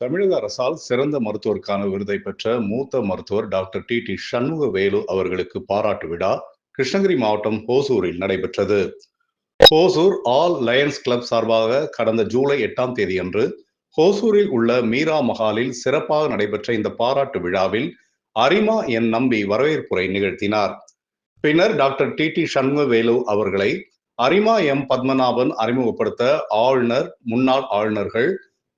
தமிழக அரசால் சிறந்த மருத்துவருக்கான விருதை பெற்ற மூத்த மருத்துவர் doctor T T Shanmuga Velu அவர்களுக்கு பாராட்டு விழா கிருஷ்ணகிரி மாவட்டம் ஹோசூரில் நடைபெற்றது. ஹோசூர் ஆல் லயன்ஸ் கிளப் சார்பாக கடந்த ஜூலை எட்டாம் தேதி அன்று ஹோசூரில் உள்ள மீரா மஹாலில் சிறப்பாக நடைபெற்ற இந்த பாராட்டு விழாவில் அரிமா என் நம்பி வரவேற்புரை நிகழ்த்தினார். பின்னர் டாக்டர் டி டி சண்முகவேலு அவர்களை அரிமா எம் பத்மநாபன் அறிமுகப்படுத்த ஆளுநர் முன்னாள் ஆளுநர்கள்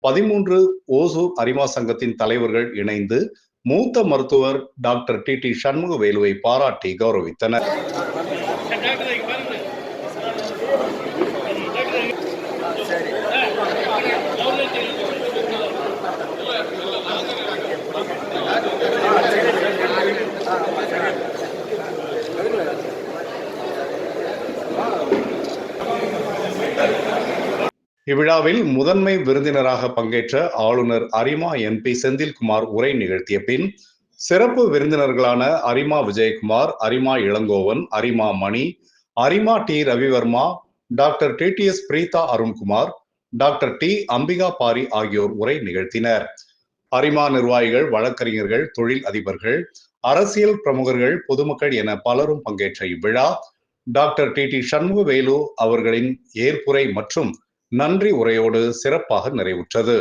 பதிமூன்று ஓசூர் அரிமா சங்கத்தின் தலைவர்கள் இணைந்து மூத்த மருத்துவர் டாக்டர் டி டி சண்முகவேலுவை பாராட்டி கௌரவித்தனர். இவ்விழாவில் முதன்மை விருந்தினராக பங்கேற்ற ஆளுநர் அரிமா எம்பி செந்தில்குமார் உரை நிகழ்த்திய பின் சிறப்பு விருந்தினர்களான அரிமா விஜயகுமார் அரிமா இளங்கோவன் அரிமா மணி அரிமா T Ravivarma doctor T T S Preetha Arunkumar doctor T Ambika Pari ஆகியோர் உரை நிகழ்த்தினர். அரிமா நிர்வாகிகள் வழக்கறிஞர்கள் தொழில் அதிபர்கள் அரசியல் பிரமுகர்கள் பொதுமக்கள் என பலரும் பங்கேற்ற இவ்விழா டாக்டர் டி டி சண்முகவேலு அவர்களின் ஏற்புரை மற்றும் நன்றி உரையோடு சிறப்பாக நிறைவுற்றது.